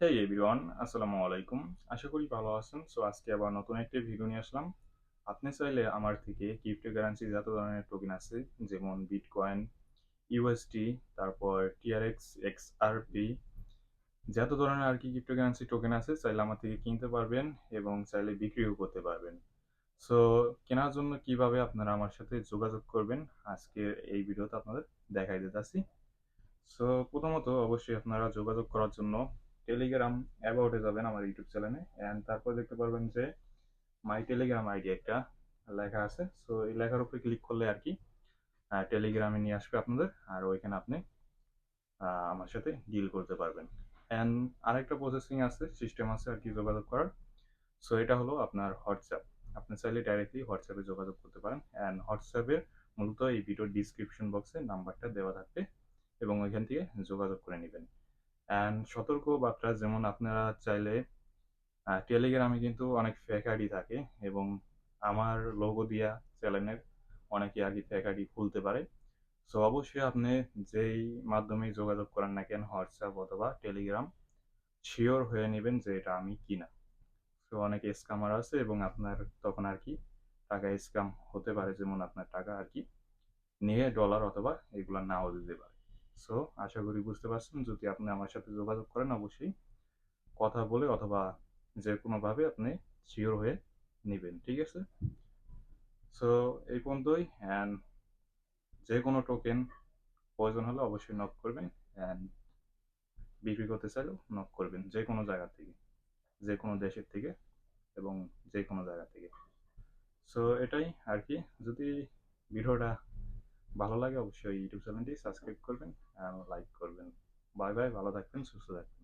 হেই everyone আসসালামু আলাইকুম। আশা করি ভালো আছেন। সো আজকে আবার নতুন একটি ভিডিও নিয়ে আসলাম। আপনি চাইলে আমার থেকে ক্রিপ্টোকারেন্সি যত ধরনের টোকেন আছে, যেমন বিটকয়েন ইউএসডি তারপর টিআরএক্স এক্সআরপি যত ধরনের আর কি ক্রিপ্টোকারেন্সি টোকেন আছে, চাইলে আমার থেকে কিনতে পারবেন এবং চাইলে বিক্রিও করতে পারবেন। সো কেনার জন্য কীভাবে আপনারা আমার সাথে যোগাযোগ করবেন, আজকে এই ভিডিওতে আপনাদের দেখাই দিতেছি সো প্রথমত অবশ্যই আপনারা যোগাযোগ করার জন্য টেলিগ্রাম অ্যাবাউটে যাবেন আমার ইউটিউব চ্যানেলে অ্যান্ড তারপর দেখতে পারবেন যে মাই টেলিগ্রাম আইডি একটা লেখা আছে। সো এই লেখার উপরে ক্লিক করলে আর কি টেলিগ্রামে নিয়ে আসবে আপনাদের। আর ওইখানে আপনি আমার সাথে ডিল করতে পারবেন। অ্যান্ড আরেকটা প্রসেসিং আছে সিস্টেম আছে আর কি যোগাযোগ করার। সো এটা হলো আপনার হোয়াটসঅ্যাপ আপনি চাইলে ডাইরেক্টলি হোয়াটসঅ্যাপে যোগাযোগ করতে পারেন। অ্যান্ড হোয়াটসঅ্যাপের মূলত এই ভিডিওর ডিসক্রিপশন বক্সে নাম্বারটা দেওয়া থাকবে এবং ওইখান থেকে যোগাযোগ করে নেবেন। অ্যান্ড সতর্ক বার্তা যেমন আপনারা চাইলে টেলিগ্রামে কিন্তু অনেক ফেক আইডি থাকে এবং আমার লোগো দিয়া চ্যানেলের অনেকে আর কি ফেক আইডি খুলতে পারে। সো অবশ্যই আপনি যেই মাধ্যমে যোগাযোগ করেন না কেন হোয়াটসঅ্যাপ অথবা টেলিগ্রাম শিওর হয়ে নেবেন যে এটা আমি কিনা। সো অনেক স্ক্যামার আছে এবং আপনার তখন আর কি টাকা স্ক্যাম হতে পারে যেমন আপনার টাকা আর কি, নিয়ে ডলার অথবা এগুলো নাও দিতে পারে। সো আশা করি বুঝতে পারছেন। যদি আপনি আমার সাথে যোগাযোগ করেন, অবশ্যই কথা বলে অথবা যে কোনোভাবে আপনি শিওর হয়ে নেবেন, ঠিক আছে? সো এই পর্যন্তই। অ্যান্ড যে কোনো টোকেন প্রয়োজন হলে অবশ্যই নক করবেন অ্যান্ড বিক্রি করতে চাইলেও নক করবেন, যে কোনো জায়গা থেকে, যে কোনো দেশের থেকে এবং যে কোনো জায়গা থেকে। সো এটাই আর কি। যদি ভিডিওটা ভালো লাগে অবশ্যই ইউটিউব চ্যানেলটি সাবস্ক্রাইব করবেন লাইক করবেন। বাই বাই, ভালো থাকবেন, সুস্থ থাকবেন।